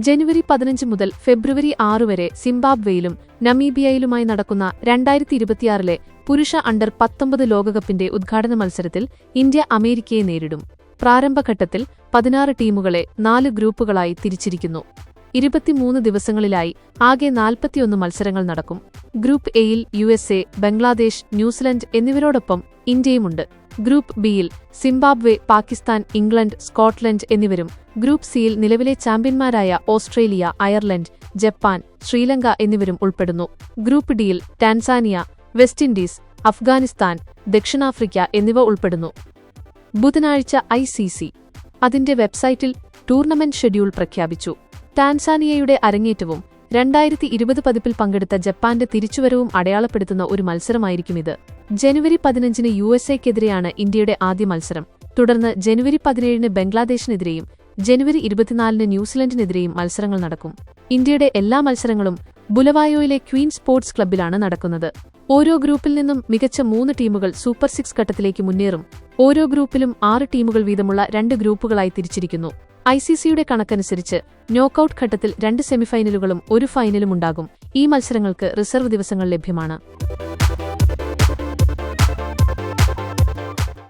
ജനുവരി പതിനഞ്ച് മുതൽ ഫെബ്രുവരി ആറ് വരെ സിംബാബ്വേയിലും നമീബിയയിലുമായി നടക്കുന്ന രണ്ടായിരത്തി ഇരുപത്തിയാറിലെ പുരുഷ അണ്ടർ പത്തൊമ്പത് ലോകകപ്പിന്റെ ഉദ്ഘാടന മത്സരത്തിൽ ഇന്ത്യ അമേരിക്കയെ നേരിടും. പ്രാരംഭഘട്ടത്തിൽ പതിനാറ് ടീമുകളെ നാല് ഗ്രൂപ്പുകളായി തിരിച്ചിരിക്കുന്നു. ഇരുപത്തിമൂന്ന് ദിവസങ്ങളിലായി ആകെ നാൽപ്പത്തിയൊന്ന് മത്സരങ്ങൾ നടക്കും. ഗ്രൂപ്പ് എയിൽ യു ബംഗ്ലാദേശ് ന്യൂസിലൻഡ് എന്നിവരോടൊപ്പം ഇന്ത്യയുമുണ്ട്. ഗ്രൂപ്പ് ബിയിൽ സിംബാബ്വെ പാകിസ്ഥാൻ ഇംഗ്ലണ്ട് സ്കോട്ട്ലൻഡ് എന്നിവരും ഗ്രൂപ്പ് സിയിൽ നിലവിലെ ചാമ്പ്യന്മാരായ ഓസ്ട്രേലിയ അയർലൻഡ് ജപ്പാൻ ശ്രീലങ്ക എന്നിവരും ഉൾപ്പെടുന്നു. ഗ്രൂപ്പ് ഡിയിൽ ടാൻസാനിയ വെസ്റ്റ് ഇൻഡീസ് അഫ്ഗാനിസ്ഥാൻ ദക്ഷിണാഫ്രിക്ക എന്നിവ ഉൾപ്പെടുന്നു. ബുധനാഴ്ച ഐ സി സി അതിന്റെ വെബ്സൈറ്റിൽ ടൂർണമെന്റ് ഷെഡ്യൂൾ പ്രഖ്യാപിച്ചു. ടാൻസാനിയയുടെ അരങ്ങേറ്റവും രണ്ടായിരത്തി ഇരുപത് പതിപ്പിൽ പങ്കെടുത്ത ജപ്പാന്റെ തിരിച്ചുവരവും അടയാളപ്പെടുത്തുന്ന ഒരു മത്സരമായിരിക്കും ഇത്. ജനുവരി പതിനഞ്ചിന് യു എസ് എക്കെതിരെയാണ് ഇന്ത്യയുടെ ആദ്യ മത്സരം. തുടർന്ന് ജനുവരി പതിനേഴിന് ബംഗ്ലാദേശിനെതിരെയും ജനുവരി ഇരുപത്തിനാലിന് ന്യൂസിലൻഡിനെതിരെയും മത്സരങ്ങൾ നടക്കും. ഇന്ത്യയുടെ എല്ലാ മത്സരങ്ങളും ബുലവായോയിലെ ക്വീൻ സ്പോർട്സ് ക്ലബ്ബിലാണ് നടക്കുന്നത്. ഓരോ ഗ്രൂപ്പിൽ നിന്നും മികച്ച മൂന്ന് ടീമുകൾ സൂപ്പർ സിക്സ് ഘട്ടത്തിലേക്ക് മുന്നേറും. ഓരോ ഗ്രൂപ്പിലും ആറ് ടീമുകൾ വീതമുള്ള രണ്ട് ഗ്രൂപ്പുകളായി തിരിച്ചിരിക്കുന്നു. ഐസിസിയുടെ കണക്കനുസരിച്ച് നോക്കൌട്ട് ഘട്ടത്തിൽ രണ്ട് സെമിഫൈനലുകളും ഒരു ഫൈനലും ഉണ്ടാകും. ഈ മത്സരങ്ങൾക്ക് റിസർവ് ദിവസങ്ങൾ ലഭ്യമാണ്.